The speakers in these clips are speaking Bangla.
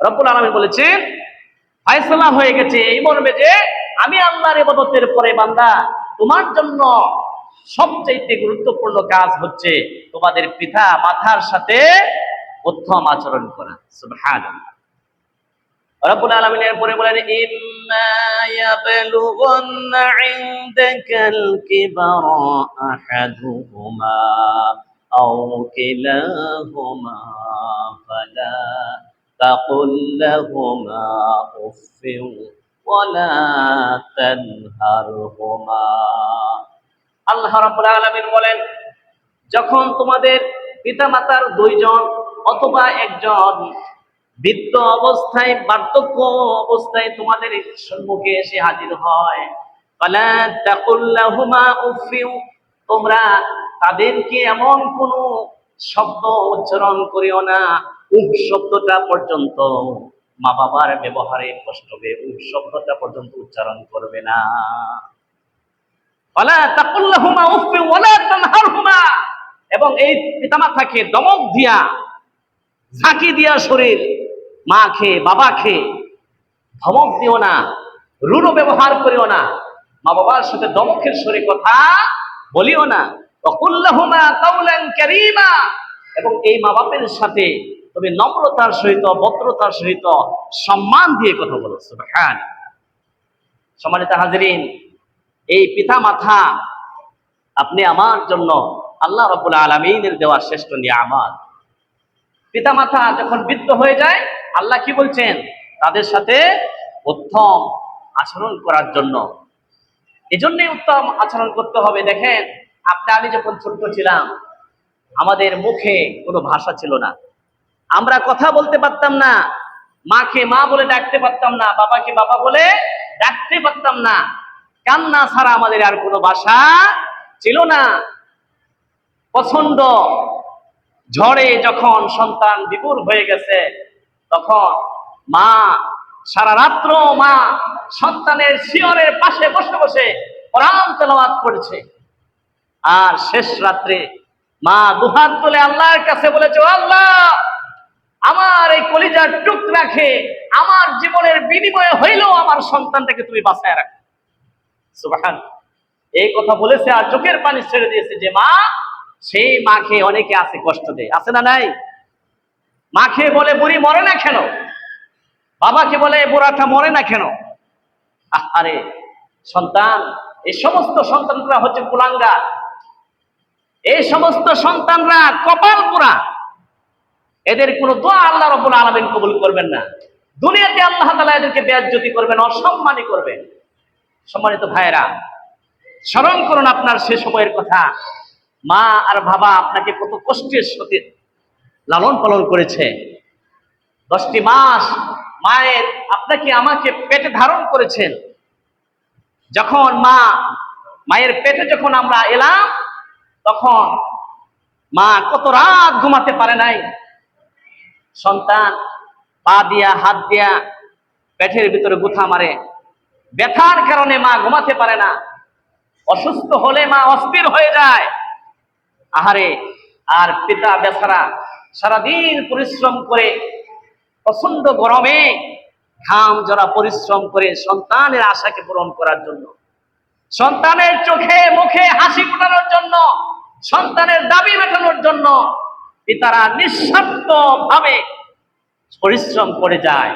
রব্বুল আলমী বলেছেন, ফায়সলা হয়ে গেছে, এই মর্মে যে আমি আল্লাহর ইবাদতের পরে বান্দা, তোমার জন্য সবচেয়ে গুরুত্বপূর্ণ কাজ হচ্ছে তোমাদের পিতা মাথার সাথে উত্তম আচরণ করা। সুবহানাল্লাহ। রব্বুল আলামিনের পরে বলেন ইম্মা ইনদাকাল কিবারা আহাদুহুমা আও কিলাহুমা ফালা তাকুল লাহুমা উফিন ওয়ালা তানহারহুমা আল্লাহ রাব্বুল আলামিন বলেন, যখন তোমাদের পিতামাতার দুইজন অথবা একজন বৃদ্ধ অবস্থায়, বার্ধক্য অবস্থায় তোমাদের সম্মুখে এসে হাজির হয় তোমরা তাদেরকে এমন কোন শব্দ উচ্চারণ করিও না। উফ শব্দটা পর্যন্ত মা বাবার ব্যবহারে কষ্ট হবে উফ শব্দটা পর্যন্ত উচ্চারণ করবে না। এবং এই পিতামাতাকে দমক দিয়া, ঝাঁকি দিয়া শরীর মা খেয়ে বাবা খেয়ে ধমক দিও না রুড়ো ব্যবহার করিও না, মা বাবার সাথে দমকের সরে কথা বলিও না। এবং এই মা বাপের সাথে তুমি নম্রতার সহিত, ভদ্রতার সহিত সম্মান দিয়ে কথা বলো সুবহান সম্মানিত হাজিরিন, এই পিতা মাথা আপনি আমার জন্য আল্লাহ রব্বুল আলমিনের দেওয়া শ্রেষ্ঠ নিয়ামত। পিতা মাতা যখন বৃদ্ধ হয়ে যায়, আল্লাহ কি বলছেন? তাদের সাথে উত্তম আচরণ করার জন্য। এজন্যই উত্তম আচরণ করতে হবে। দেখেন, আপনি, আমি যখন ছোট্ট ছিলাম, আমাদের মুখে কোনো ভাষা ছিল না। আমরা কথা বলতে পারতাম না। মাকে মা বলে ডাকতে পারতাম না, বাবাকে বাবা বলে ডাকতে পারতাম না। কান্না ছাড়া আমাদের আর কোনো ভাষা ছিল না। প্রচণ্ড ঝড়ে যখন সন্তান বিপুল হয়ে গেছে, তখন মা সারা রাত্র মা সন্তানের শিয়রের পাশে বসে বসে কোরআন তেলাওয়াত করেছে আর শেষ রাত্রে মা দুহাত তুলে আল্লাহর কাছে বলেছে আল্লাহ আমার এই কলিজার টুক রাখে আমার জীবনের বিনিময়ে হইলেও আমার সন্তানটাকে তুমি বাঁচায় রাখো। সুবহান। এই কথা বলেছে আর চোখের পানি ছেড়ে দিয়েছে যে মা, সেই মাকে অনেকে আছে কষ্ট দেয়। আছে না নাই? মাকে বলে, বুড়ি মরে না কেন? বাবাকে বলে বুড়াটা মরে না কেন? আরে সন্তান, এই সমস্ত সন্তানরা হচ্ছে কুলাঙ্গা এই সমস্ত সন্তানরা কপাল পুরা এদের কোনো দোয়া আল্লাহ রব্বুল আলামিন কবুল করবেন না। দুনিয়াতে আল্লাহ তাআলা এদেরকে বেয়াজ্জতি করবেন অসম্মানী করবেন। সম্মানিত ভাইয়েরা, স্মরণ করুন আপনার সে সময়ের কথা। মা আর বাবা আপনাকে কত কষ্টের সাথে লালন পালন করেছে। দশটি মাস মায়ের আপনাকে আমাকে পেটে ধারণ করেছেন। যখন মা, মায়ের পেটে যখন আমরা এলাম, তখন মা কত রাত ঘুমাতে পারে নাই। সন্তান, পা দিয়া, হাত দিয়া পেটের ভিতরে গুথা মারে। ব্যথার কারণে মা ঘুমাতে পারে না। অসুস্থ হলে মা অস্থির হয়ে যায়। আহারে, আর পিতা বেচারা সারাদিন পরিশ্রম করে প্রচণ্ড গরমে ঘাম জরা পরিশ্রম করে সন্তানের আশাকে পূরণ করার জন্য। সন্তানের চোখে, মুখে হাসি ফোটানোর জন্য, সন্তানের দাবি মেটানোর জন্য পিতারা নিঃস্বার্থ ভাবে পরিশ্রম করে যায়।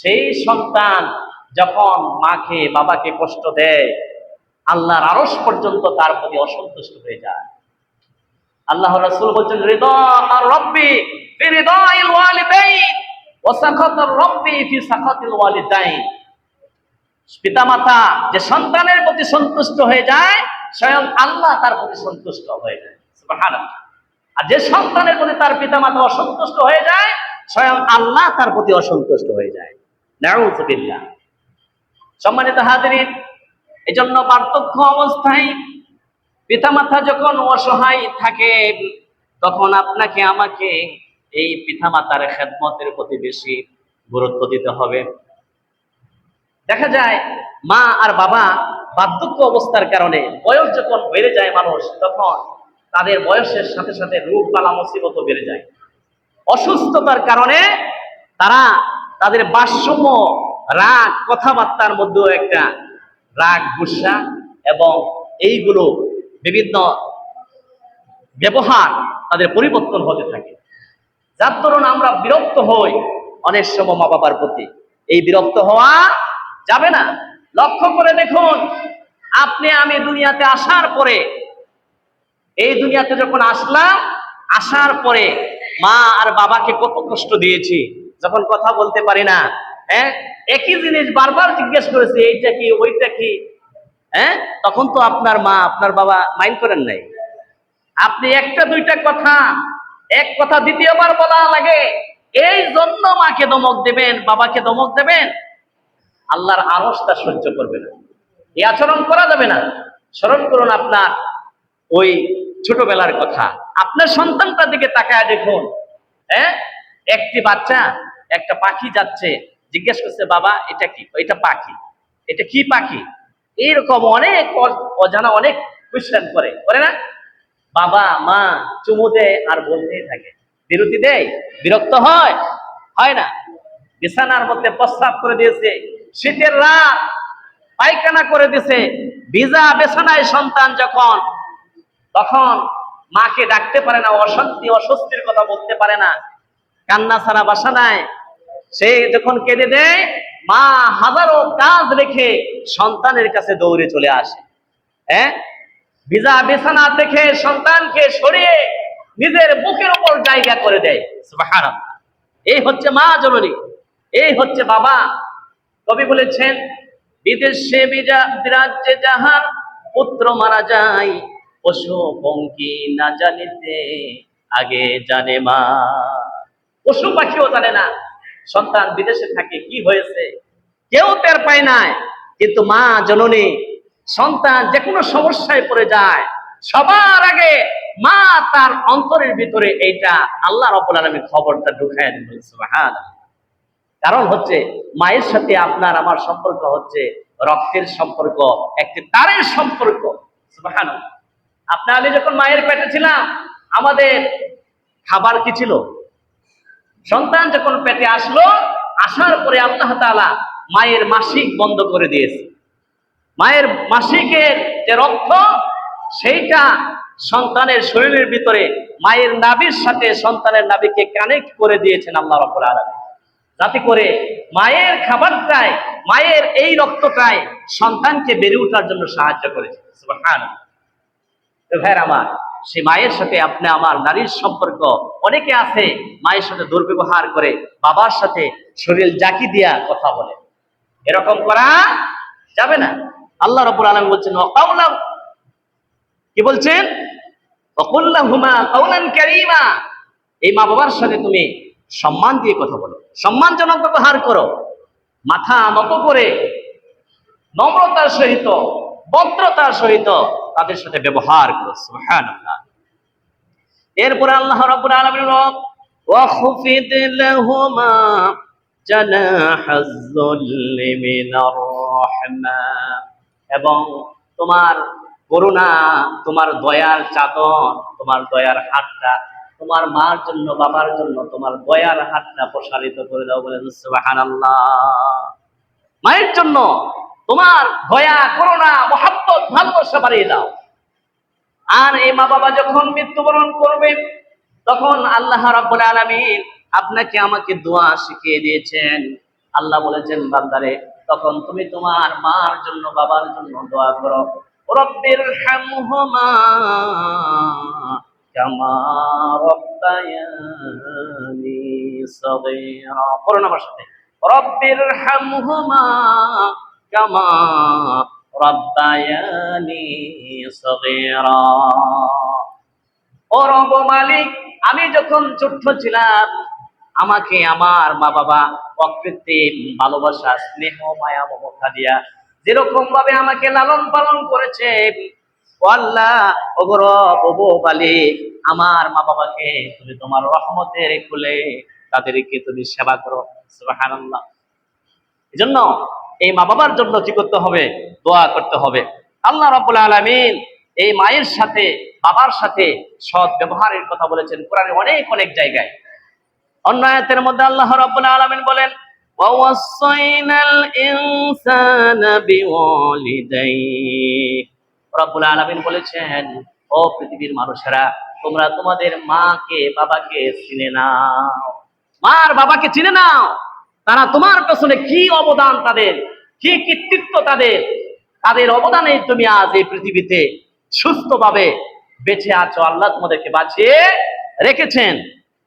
সেই সন্তান যখন মাকে, বাবাকে কষ্ট দেয়, আল্লাহর আরস পর্যন্ত তার প্রতি অসন্তুষ্ট হয়ে যায়। আল্লাহ রাসূল বলছেন, রিদা আর রব্বি যে সন্তানের প্রতি সন্তুষ্ট হয়ে যায়, স্বয়ং আল্লাহ তার প্রতি সন্তুষ্ট হয়ে যায়। আর যে সন্তানের প্রতি তার পিতামাতা অসন্তুষ্ট হয়ে যায়, স্বয়ং আল্লাহ তার প্রতি অসন্তুষ্ট হয়ে যায়। সম্মানিত হাজিরিন, এজন্য পার্থক্য অবস্থায় পিতামাতা যখন অসহায় থাকে তখন আপনাকে আমাকে এই পিতামাতার খেদমতের প্রতি বেশি গুরুত্ব দিতে হবে। দেখা যায়, মা আর বাবা বার্ধক্য অবস্থার কারণে বয়স যখন বেড়ে যায় মানুষ, তখন তাদের বয়সের সাথে সাথে রোগ বালা মুসিবতও বেড়ে যায়। অসুস্থতার কারণে তারা তাদের বাষ্যম রাগ, কথাবার্তার মধ্যেও একটা রাগ, গুসা এবং এইগুলো বিভিন্ন ব্যবহার তাদের পরিবর্তন হতে থাকে। যার দরুন আমরা বিরক্ত হই অনেক সময় মা বাবার প্রতি। এই বিরক্ত হওয়া যাবে না। লক্ষ্য করে দেখুন, আপনি আমি দুনিয়াতে আসার পরে এই দুনিয়াতে যখন আসলাম আসার পরে মা আর বাবাকে কত কষ্ট দিয়েছি। যখন কথা বলতে পারি না হ্যাঁ? একই জিনিস বারবার জিজ্ঞেস করেছি, এইটা কি, ওইটা কি? হ্যাঁ? তখন তো আপনার মা, আপনার বাবা মাইন্ড করেন নাই। আপনি একটা, দুইটা কথা, এক কথা দ্বিতীয়বার বলা লাগে, এই জন্য মাকে দমক দেবেন, বাবাকে দমক দেবেন। আল্লাহর আরসটা সহ্য করবে না। এই আচরণ করা যাবে না। স্মরণ করুন আপনার, ওই ছোটবেলার কথা। আপনার সন্তানটার দিকে তাকায় দেখুন। হ্যাঁ? একটি বাচ্চা, একটা পাখি যাচ্ছে, জিজ্ঞেস করছে, বাবা, এটা কি? এটা পাখি। এটা কি পাখি? এইরকম অনেক অজানা অনেক কোয়েশ্চেন করে করে না? বাবা, মা, চুমু দেয় আর বলতেই থাকে। বিরতি দেয়, বিরক্ত হয় হয় না? বিছানার মধ্যে প্রস্তাব করে দিয়েছে, শীতের রাত, পায়খানা করে দিয়েছে। ভিজা বিছানায় সন্তান যখন তখন মাকে ডাকতে পারে না, অশান্তি, অস্বস্তির কথা বলতে পারে না। কান্না ছাড়া বাসা নাই। সে যখন কেঁদে দেয়, মা হাজারো কাজ রেখে সন্তানের কাছে দৌড়ে চলে আসে। হ্যাঁ? ভিজা বিছানা থেকে সন্তানকে সরিয়ে নিজের বুকের উপর জায়গা করে দেয়। এই হচ্ছে মা জননী। এই হচ্ছে বাবা। কবি বলেছেন, বিদেশে বিরা- বিরাজ্যে যাহার পুত্র মারা যায় পশু পঙ্কি না জানিতে আগে জানে মা। পশু পাখিও জানে না। সন্তান বিদেশে থাকে, কি হয়েছে? কেউ টের পায় নাই। কিন্তু মা জননী, সন্তান যে কোনো সমস্যায় পড়ে যায়। সবার আগে মা তার অন্তরের ভিতরে এইটা আল্লাহ রব্বুল আলামিন খবরটা ঢুকায় দিল সুবহানাল্লাহ। কারণ হচ্ছে, মায়ের সাথে আপনার আমার সম্পর্ক হচ্ছে রক্তের সম্পর্ক, একটি তারের সম্পর্ক সুবহানাল্লাহ আপনি আমি যখন মায়ের পেটে ছিলাম, আমাদের খাবার কি ছিল? সন্তান যখন পেটে আসলো, আসার পরে আল্লাহ তাআলা মায়ের মাসিক বন্ধ করে দিয়েছে। মায়ের মাসিকের যে রক্ত, সেইটা সন্তানের শরীরের ভিতরে মায়ের নাবির সাথে সন্তানের নাবিকে কানেক্ট করে দিয়েছেন আল্লাহ রাব্বুল যাতে করে মায়ের খাবারটাই মায়ের এই রক্তটায় সন্তানকে বেড়ে ওঠার জন্য সাহায্য করেছে। ভাইয়ের আমার সেই মায়ের সাথে আপনি আমার নারীর সম্পর্ক, অনেকে আছে মায়ের সাথে দুর্ব্যবহার করে, বাবার সাথে শরীর জাকি দিয়া কথা বলে। এরকম করা যাবে না। আল্লাহ রব্বুল আলম বলছেন কি বলছেন? ওয়াকুল্লাহুমা কাউলান কারীমা। এই মা বাবার সাথে তুমি সম্মান দিয়ে কথা বলো। সম্মানজনক ব্যবহার করো। মাথা নত করে, নম্রতার সহিত, ভদ্রতার সহিত তাদের সাথে ব্যবহার করো এরপরে আল্লাহ রাব্বুল আলামিন এবং তোমার করুণা, তোমার দয়ার চাদর, তোমার দয়ার হাতটা, তোমার মার জন্য, বাবার জন্য, তোমার দয়ার হাতটা প্রসারিত করে দাও বলে মায়ের জন্য তোমার দয়া, করুণা, মহাব্বত ভালোবাসা বাড়িয়ে দাও। আর এই মা বাবা যখন মৃত্যুবরণ করবে, তখন আল্লাহ রাব্বুল আলামিন আপনাকে আমাকে দোয়া শিখিয়ে দিয়েছেন। আল্লাহ বলেছেন, বান্দারে, তখন তুমি তোমার মার জন্য, বাবার জন্য দোয়া করো। রব্বির হামহুমা কামা রব্বায়ানি সগীরা। আমার সাথে। রব্বির হামহুমা মালিক, আমি যখন ছোট্ট ছিলাম, আমাকে আমার মা বাবা অকৃত্রিম ভালোবাসা, স্নেহ, মায়া, মমতা দিয়া যেরকম ভাবে আমাকে লালন পালন করেছে আমার মা বাবাকে তুমি তোমার রহমতের খুলে তাদেরকে তুমি সেবা করো, সুবহানাল্লাহ। এজন্য এই মা বাবার জন্য কি করতে হবে দোয়া করতে হবে আল্লাহ রাব্বুল আলামিন এই মায়ের সাথে বাবার সাথে সৎ ব্যবহারের কথা বলেছেন কোরআনে অনেক অনেক জায়গায় অন্য আয়াতের মধ্যে আল্লাহ রাব্বুল আলামিন বলেন وَوَصَّيْنَا الْإِنسَانَ بِوَالِدَيْهِ রব্বুল আলামিন বলেছেন ও পৃথিবীর মানুষেরা তোমরা তোমাদের মাকে বাবাকে চিনে নাও মার বাবাকে চিনে নাও তারা তোমার পেছনে কি অবদান তাদের? কি কৃতিত্ব তাদের? তাদের অবদানে তুমি আজ এই পৃথিবীতে সুস্থভাবে বেঁচে আছো। আল্লাহ তোমাদেরকে বাঁচিয়ে রেখেছেন।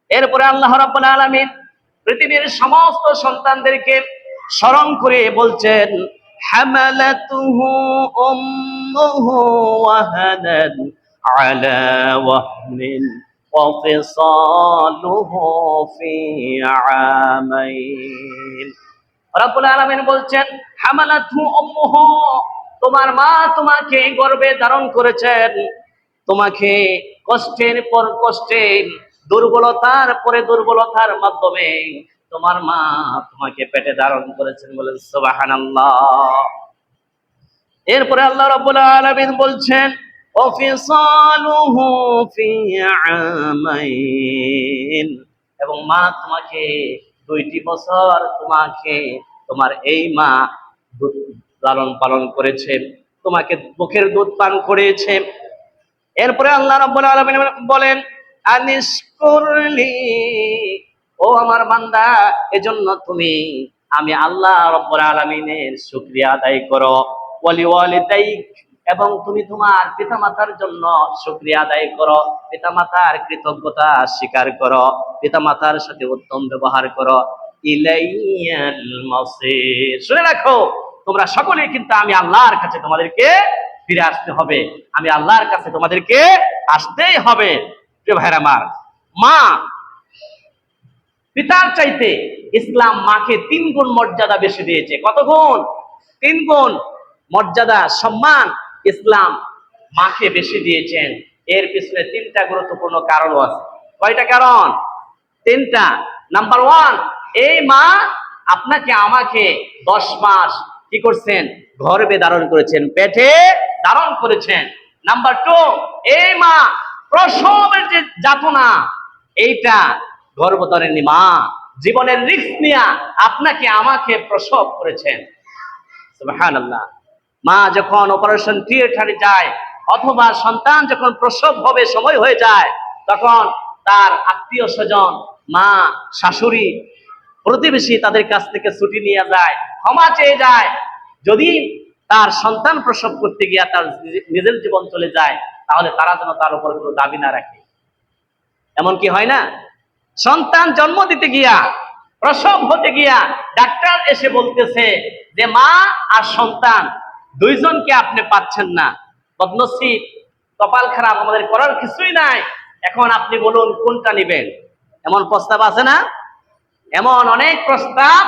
এরপরে আল্লাহ রাব্বুল আলামিন পৃথিবীর সমস্ত সন্তানদেরকে স্মরণ করে বলছেন, হামালাতুহু وفصاله في عامين রব্বুল আলামিন বলছেন হামালাতহু উম্মুহু তোমার মা তোমাকে গর্ভে ধারণ করেছেন তোমাকে কষ্টের পর কষ্টে দুর্বলতার পরে দুর্বলতার মাধ্যমে তোমার মা তোমাকে পেটে ধারণ করেছেন বলে সুবহানাল্লাহ এরপরে আল্লাহ রাব্বুল আলামিন বলছেন অফিসালুহু ফি আমাইন এবং মা তোমাকে দুইটি বছর তোমাকে, তোমার এই মা লালন পালন করেছে, তোমাকে মুখের দুধ পান করেছে। এরপরে আল্লাহ রাব্বুল আলামিন বলেন আনিশকুরলি ও আমার বান্দা, এজন্য তুমি, আমি আল্লাহ রব্বুল আলামিনের শুকরিয়া আদায় করো। ওয়ালি ওয়ালিদাইক এবং তুমি তোমার পিতামাতার জন্য শুকরিয়া আদায় করো, পিতামাতার কৃতজ্ঞতা স্বীকার করো, পিতামাতার সাথে উত্তম ব্যবহার করো। শুনে রাখো, তোমরা সকলেই কিন্তু আমি আল্লাহর কাছে তোমাদেরকে ফিরে আসতে হবে। আমি আল্লাহর কাছে তোমাদেরকে আসতেই হবে। প্রিয় আমার, মা পিতার চাইতে ইসলাম মাকে তিন গুণ মর্যাদা বেশি দিয়েছে। কত গুণ তিন গুণ মর্যাদা, সম্মান ইসলাম মাকে বেশি দিয়েছেন। এর পিছনে তিনটা গুরুত্বপূর্ণ কারণও আছে। কয়টা কারণ? তিনটা। নাম্বার ওয়ান এই মা আপনাকে আমাকে দশ মাস কি করছেন? গর্ভে ধারণ করেছেন, পেটে ধারণ করেছেন। নাম্বার টু এই মা প্রসবের যে যাতনা, এইটা গর্ভধারিণী মা জীবনের রিক্স নিয়ে আপনাকে আমাকে প্রসব করেছেন। সুবহানাল্লাহ। মা যখন অপারেশন থিয়েটারে যায়, অথবা সন্তান যখন প্রসব হবে, সময় হয়ে যায়, তখন তার আত্মীয় স্বজন, মা, শাশুড়ি, প্রতিবেশী তাদের কাছ থেকে ছুটি নিয়ে যায়, ক্ষমা চেয়ে যায়। যদি তার সন্তান প্রসব করতে গিয়া তার নিজের জীবন চলে যায়, তাহলে তারা যেন তার উপর কোনো দাবি না রাখে। এমন কি হয় না? সন্তান জন্ম দিতে গিয়া, প্রসব হতে গিয়া, ডাক্তার এসে বলতেছে যে, মা আর সন্তান দুইজনকে আপনি পাচ্ছেন না। বদনসিব, কপাল খারাপ, আমাদের করার কিছুই নাই। এখন আপনি বলুন, কোনটা নেবেন? এমন প্রস্তাব আছে না? এমন অনেক প্রস্তাব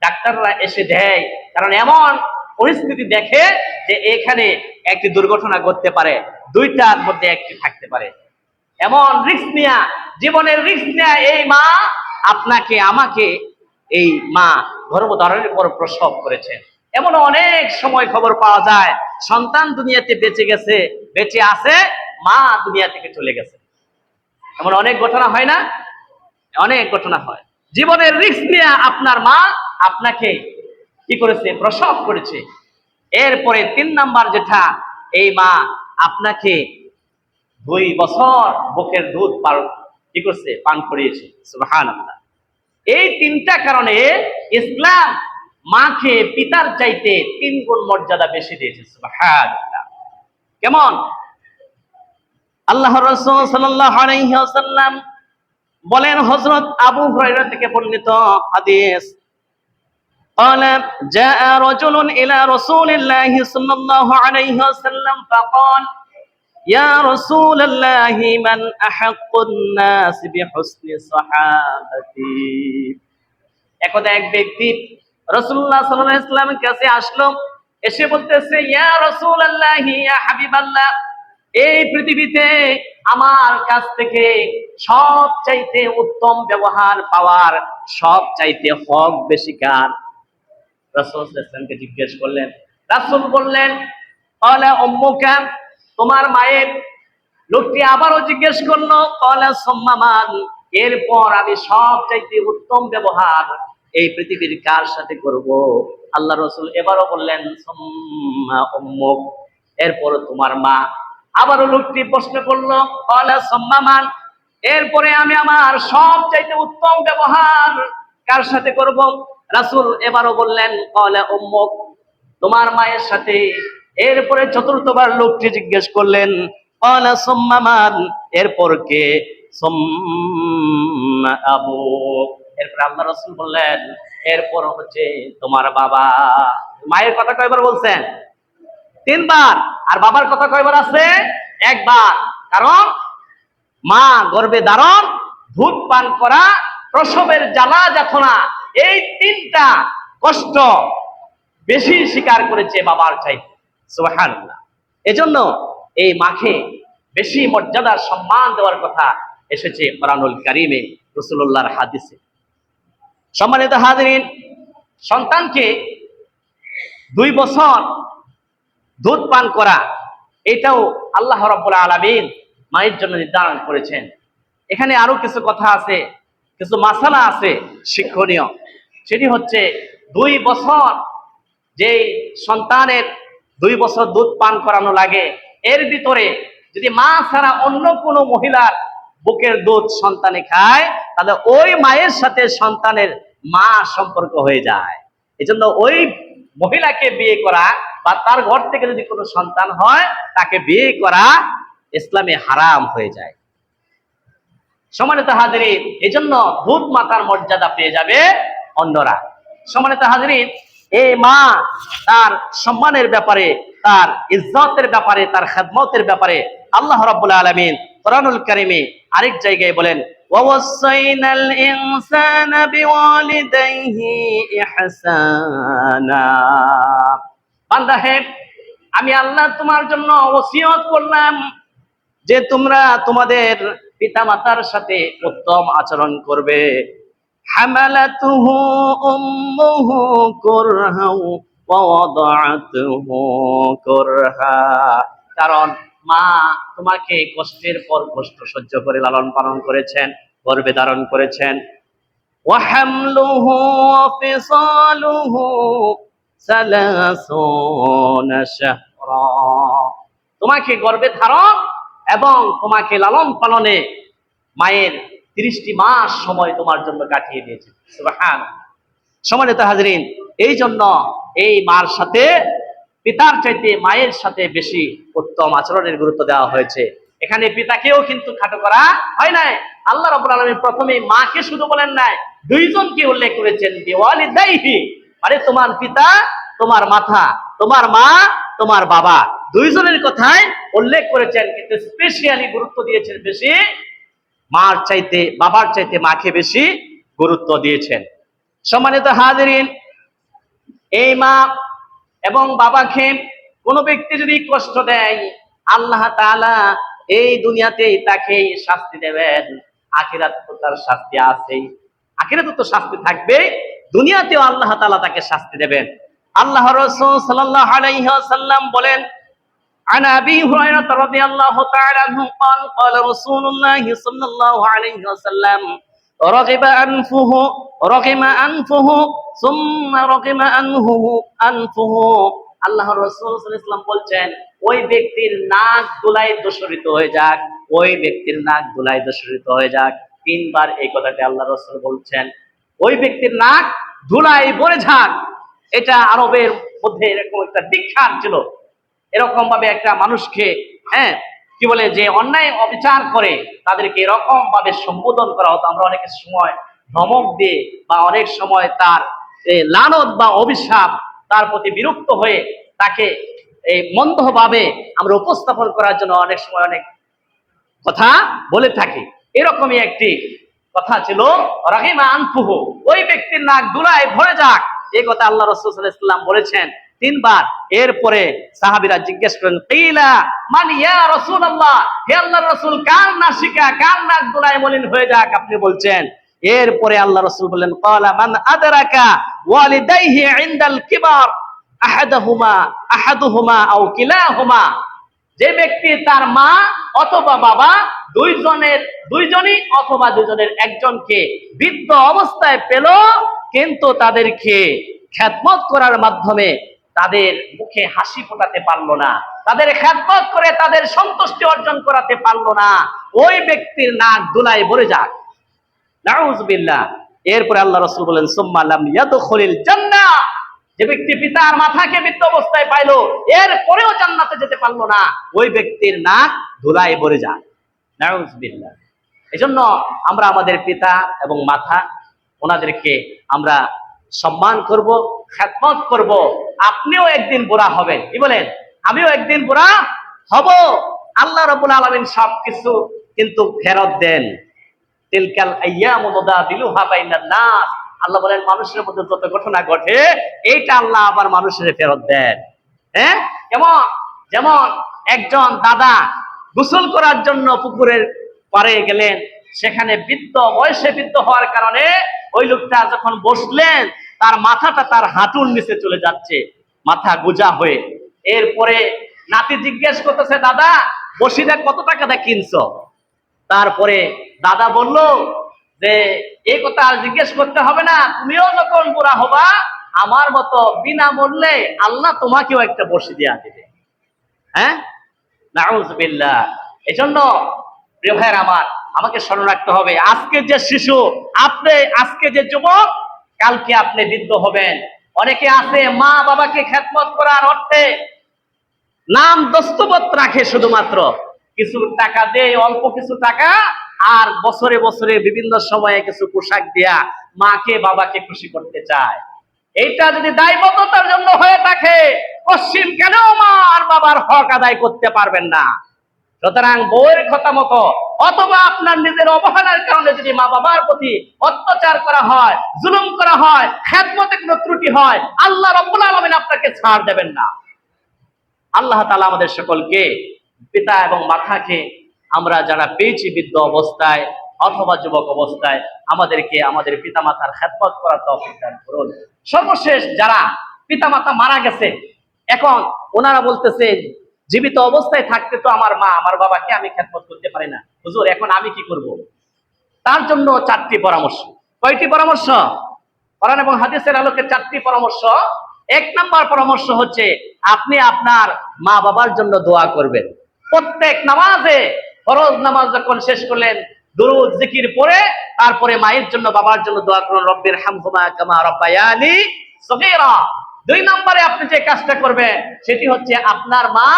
ডাক্তাররা এসে দেয়। কারণ এমন পরিস্থিতি দেখে যে এখানে একটি দুর্ঘটনা ঘটতে পারে, দুইটার মধ্যে একটি থাকতে পারে। এমন রিক্স নেয়া, জীবনের রিক্স নেয়া এই মা আপনাকে, আমাকে এই মা গর্ভধারণের পর প্রসব করেছেন এমন অনেক সময় খবর পাওয়া যায়, সন্তান দুনিয়াতে বেঁচে গেছে, বেঁচে আছে, মা দুনিয়া থেকে চলে গেছে। এমন অনেক ঘটনা হয় না? অনেক ঘটনা হয়। জীবনের রিস্ক নিয়ে আপনার মা আপনাকে কি করেছে? প্রসব করেছে। এরপরে তিন নাম্বার যেটা, এই মা আপনাকে দুই বছর বুকের দুধ পান কি করছে? পান করিয়েছে। এই তিনটা কারণে ইসলাম মাকে পিতার চাইতে তিন গুণ মর্যাদা বেশি দিয়েছে সুবাহান কেমন আল্লাহ রসুল সাল্লাল্লাহু আলাইহি ওয়াসাল্লাম বলেন হযরত আবু হুরায়রা থেকে বর্ণিত হাদিস قال جاء رجل إلى رسول الله صلى الله عليه وسلم فقال يا رسول الله من أحق الناس بحسن صحابتي একদা এক ব্যক্তি রসুল্লাহ ইসলামের কাছে আসলো, এসে বলতেছে, ইয়া রাসূলুল্লাহ, ইয়া হাবিবাল্লাহ, এই পৃথিবীতে আমার কাছ থেকে সব চাইতে উত্তম ব্যবহার পাওয়ার সব চাইতে হক বেশি কার? রাসূল ইসলামকে জিজ্ঞেস করলেন, রাসূল বললেন, কলা উম্মুকা, তোমার মায়ের লোকটি আবারও জিজ্ঞেস করল, কলা সম্মামান, এরপর আমি সব চাইতে উত্তম ব্যবহার এই পৃথিবীর কার সাথে করব? আল্লাহ রসুল এবারও বললেন, "সুম্মা এরপর তোমার মা। আবারও লোকটি প্রশ্ন করল "ক্বালা সুম্মা মান?" এরপরে আমি আমার সব চাইতে উত্তম ব্যবহার কার সাথে করব? রাসূল এবারও বললেন "ক্বালা উম্মুক।" তোমার মায়ের সাথে। এরপরে চতুর্থবার লোকটি জিজ্ঞেস করলেন "ক্বালা সুম্মা মান?" এরপর কে? আবু এরপর আল্লাহ রসুল বললেন, এরপর হচ্ছে তোমার বাবা মায়ের কথা কয়বার বলছেন? তিনবার। আর বাবার কথা কয়বার আছে? একবার। কারণ মা গর্ভে ধারণ, দুধ পান করা, প্রসবের জ্বালা যাতনা, এই তিনটা কষ্ট বেশি স্বীকার করেছে বাবার চাই সুবহানাল্লাহ। এজন্য এই মাকে বেশি মর্যাদার সম্মান দেওয়ার কথা এসেছে কোরআনুল কারিমে রসুল্লাহর হাদিসে। সম্মানিত হাজরিন, সন্তানকে দুই বছর দুধ পান করা, এটাও আল্লাহ রব্বুল আলমিন মায়ের জন্য নির্ধারণ করেছেন। এখানে আরও কিছু কথা আছে, কিছু মাসালা আছে শিক্ষণীয়। সেটি হচ্ছে দুই বছর যে সন্তানের দুই বছর দুধ পান করানো লাগে, এর ভিতরে যদি মা ছাড়া অন্য কোনো মহিলার বুকের দুধ সন্তানে খায়, তাহলে ওই মায়ের সাথে সন্তানের মা সম্পর্ক হয়ে যায়। এজন্য ওই মহিলাকে বিয়ে করা বা তার ঘর থেকে যদি কোনো সন্তান হয়, তাকে বিয়ে করা ইসলামে হারাম হয়ে যায়। সমানিত হাজিরিন, এজন্য দুধ মাতার মর্যাদা পেয়ে যাবে অন্যরা। সমানিত হাজিরিন, এই মা তার সম্মানের ব্যাপারে, তার ইজ্জতের ব্যাপারে, তার খেদমতের ব্যাপারে আল্লাহ রাব্বুল আলামিন কোরআনুল কারিমে আরেক জায়গায় বলেন ووصينا الإنسان بوالديه إحسانا বান্দা হে আমি আল্লাহ তোমার জন্য ওসিয়ত করলাম যে তোমরা তোমাদের পিতামাতার সাথে উত্তম আচরণ করবে হামালাতুহু উম্মুহু কুরহা ওয়া ওয়াদাআতুহু কুরহা কারণ মা তোমাকে কষ্টের পর কষ্ট সহ্য করে লালন পালন করেছেন, গর্বে ধারণ করেছেন। তোমাকে গর্বে ধারণ এবং তোমাকে লালন পালনে মায়ের তিরিশটি মাস সময় তোমার জন্য কাটিয়ে দিয়েছে। সমানিত হাজরিন এই জন্য এই মার সাথে পিতার চাইতে মায়ের সাথে বেশি উত্তম আচরণের গুরুত্ব দেওয়া হয়েছে। এখানে পিতাকেও কিন্তু খাটো করা হয় নাই। আল্লাহ রাব্বুল আলামিন প্রথমে মাকে শুধু বলেন নাই, দুইজনকে উল্লেখ করেছেন মানে তোমার পিতা, তোমার মাথা, তোমার মা, তোমার বাবা। দুইজনের কথাই উল্লেখ করেছেন, কিন্তু স্পেশিয়ালি গুরুত্ব দিয়েছেন বেশি, মার চাইতে, বাবার চাইতে মাকে বেশি গুরুত্ব দিয়েছেন। সম্মানিত হাজিরিন, এই মা এবং বাবাকে কোনো ব্যক্তি যদি কষ্ট দেয় আল্লাহ তাআলা এই দুনিয়াতেই তাকে শাস্তি দেবেন আখিরাত তো তার শাস্তি আছেই আখিরাতে তো শাস্তি থাকবে দুনিয়াতেও আল্লাহ তাআলা তাকে শাস্তি দেবেন আল্লাহ রাসূল সাল্লাল্লাহু আলাইহি ওয়াসাল্লাম বলেন عن ابي هريره رضي الله تعالى عنه قال قال رسول الله صلى الله عليه وسلم رغب انفه رغم انفه আল্লাহ রসুল ইসলাম বলছেন, ওই ব্যক্তির নাক দুলাই দোষরিত হয়ে যাক, ওই ব্যক্তির নাক দোষরিত হয়ে যাক। তিনবার এই কথাটি আল্লাহ রসুল বলছেন, ওই ব্যক্তির নাক ধুলাই এটা আরবের মধ্যে এরকম একটা দীক্ষার ছিল। এরকম ভাবে একটা মানুষকে হ্যাঁ কি বলে, যে অন্যায় অবিচার করে, তাদেরকে এরকম ভাবে সম্বোধন করা হতো। আমরা অনেক সময় ধমক দিয়ে বা অনেক সময় তার লানত বা অভিশাপ তার প্রতি বিরক্ত হয়ে তাকে এই মন্দভাবে আমরা উপস্থাপন করার জন্য অনেক সময় অনেক কথা বলে থাকি। এরকমই একটি কথা ছিল আনফুহু। ওই ব্যক্তির নাক দুলায় ভরে যাক। এই কথা আল্লাহ রসুল ইসলাম বলেছেন তিনবার। এরপরে সাহাবিরা জিজ্ঞেস করেন, কিলা মান ইয়া রাসূলুল্লাহ? হে আল্লাহর রাসূল, কার নাসিকা, কার নাক দুলায় মলিন হয়ে যাক, আপনি বলছেন। এরপরে আল্লাহ রাসূল বললেন ক্বালা মান আদরাকা ওয়ালিদাইহি ইনদাল কিবার, আহাদাহুমা, আহাদুহুমা আও কিলাহুমা? যে ব্যক্তি তার মা অথবা বাবা দুইজনের, দুইজনই অথবা দুজনের একজনকে বৃদ্ধ অবস্থায় পেল, কিন্তু তাদেরকে খ্যাতমত করার মাধ্যমে তাদের মুখে হাসি ফোটাতে পারল না। তাদের খ্যাতমত করে তাদের সন্তুষ্টি অর্জন করাতে পারল না। ওই ব্যক্তির নাক দুলাই ভরে যাক। এরপরে আল্লাহ রসুল বলেন, সুম্মা যে ব্যক্তি পিতার মাথাকে বৃত্ত অবস্থায় পাইলো এর পরেও জান্নাতে যেতে পারল না। ওই ব্যক্তির নাক ধুলায় ভরে যায়। নাউজুবিল্লাহ। এজন্য আমরা আমাদের পিতা এবং মাথা ওনাদেরকে আমরা সম্মান করব খ্যাতমত করব। আপনিও একদিন বুড়া হবেন। কি বলেন? আমিও একদিন বুড়া হব। আল্লাহ রবুল আলমিন সবকিছু কিন্তু ফেরত দেন। তিলকাল আল্লাহ বলেন, মানুষের মধ্যে যত ঘটনা ঘটে, এইটা আল্লাহ আবার মানুষের ফেরত দেন। হ্যাঁ? যেমন যেমন একজন দাদা গোসল করার জন্য পুকুরের পারে গেলেন, সেখানে বৃদ্ধ, বয়সে বৃদ্ধ হওয়ার কারণে ওই লোকটা যখন বসলেন, তার মাথাটা তার হাঁটুর নিচে চলে যাচ্ছে, মাথা গোজা হয়ে। এরপরে নাতি জিজ্ঞেস করতেছে, দাদা বসিটা কত টাকা দিয়ে কিনছো? তারপরে দাদা বলল যে এই কথা আর জিজ্ঞেস করতে হবে না। তুমিও যখন বুড়া হবা, আমার মতো বিনা মূল্যে আল্লাহ তোমাকেও একটা বসি দেওয়া দেবে। হ্যাঁ? নাউজবিল্লাহ। এজন্য, প্রিয় ভাইয়ের আমার, আমাকে স্মরণ রাখতে হবে, আজকে যে শিশু, আপনি, আজকে যে যুবক, কালকে আপনি বৃদ্ধ হবেন। অনেকে আছে, মা বাবাকে খ্যাতমত করার অর্থে নাম দস্তবত রাখে শুধুমাত্র। কিছু টাকা দেয় অল্প কিছু টাকা, আর বছরে বছরে বিভিন্ন সময়ে কিছু পোশাক দিয়া মাকে, বাবাকে খুশি করতে চায়। এইটা যদি দায়বদ্ধতার জন্য হয়ে থাকে, পশ্চিম কেন মা আর বাবার হক আদায় করতে পারবেন না? সুতরাং বউয়ের কথা মতো, অথবা আপনার নিজের অবহেলার কারণে যদি মা বাবার প্রতি অত্যাচার করা হয়, জুলুম করা হয়, খেদমতে কোনো ত্রুটি হয়, আল্লাহ রব্বুল আলমিন আপনাকে ছাড় দেবেন না। আল্লাহ তালা আমাদের সকলকে পিতা এবং মাথাকে আমরা যারা পেয়েছি বৃদ্ধ অবস্থায় অথবা যুবক অবস্থায়, আমাদেরকে আমাদের পিতা মাতার খেদমত করার তৌফিক দান করুন। সর্বশেষ যারা পিতা মাতা মারা গেছে, এখন ওনারা বলতেছে, জীবিত অবস্থায় থাকতে তো আমার মা, আমার বাবাকে আমি খেদমত করতে পারি না। হুজুর, এখন আমি কি করব? তার জন্য চারটি পরামর্শ। কয়টি পরামর্শ? কোরআন এবং হাদিসের আলোকে চারটি পরামর্শ। এক নাম্বার পরামর্শ হচ্ছে, আপনি আপনার মা বাবার জন্য দোয়া করবেন। প্রত্যেক নামাজে ফরজ নামাজ যখন শেষ করলেন, দুরুদ, জিকির পরে তারপরে মায়ের জন্য, বাবার জন্য দোয়া করুন, রব্বির হামহুমা কামা রব্বায়ানি সগীরা। দুই নম্বরে আপনি যে কাজটা করবেন, সেটি হচ্ছে আপনার মা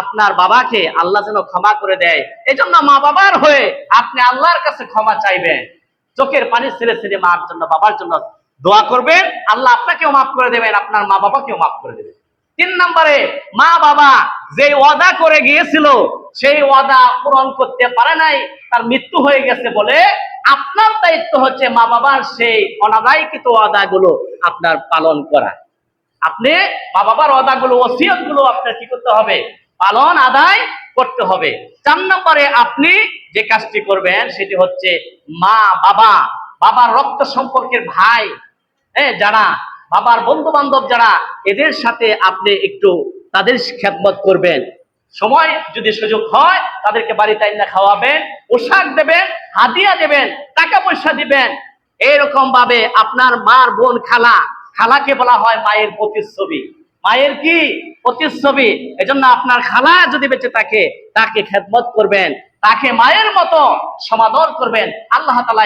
আপনার বাবাকে আল্লাহ যেন ক্ষমা করে দেয়। এজন্য মা বাবার হয়ে আপনি আল্লাহর কাছে ক্ষমা চাইবেন। চোখের পানি ছেড়ে ছেড়ে মার জন্য, বাবার জন্য দোয়া করবেন। আল্লাহ আপনাকেও মাফ করে দেবেন, আপনার মা বাবাকেও মাফ করে দেবেন। তিন নম্বরে মা বাবা যে ওয়াদা করে গিয়েছিল, সেই ওয়াদা পূরণ করতে পারে নাই, তার মৃত্যু হয়ে গেছে বলে আপনার দায়িত্ব হচ্ছে মা বাবার সেই অনাদায়কৃত ওয়াদাগুলো আপনার পালন করা। আপনি মা বাবার ওয়াদাগুলো ওসিয়তগুলো আপনার কি করতে হবে? পালন, আদায় করতে হবে। চার নম্বরে আপনি যে কাজটি করবেন, সেটি হচ্ছে মা বাবা, বাবার রক্ত সম্পর্কের ভাই হ্যাঁ যারা বাবার বন্ধু বান্ধব যারা, এদের সাথে আপনি একটু তাদের খেদমত করবেন। সময় যদি সুযোগ হয়, তাদেরকে বাড়িতে আইনা খাওয়াবেন, পোশাক দেবেন, হাদিয়া দেবেন টাকা পয়সা দিবেন। এরকম ভাবে আপনার মার বোন খালা, খালাকে বলা হয় মায়ের প্রতিচ্ছবি। মায়ের কি? প্রতিচ্ছবি। এজন্য আপনার খালা যদি বেঁচে থাকে, তাকে খেদমত করবেন, তাকে মায়ের মতো সমাদর করবেন। আল্লাহ তালা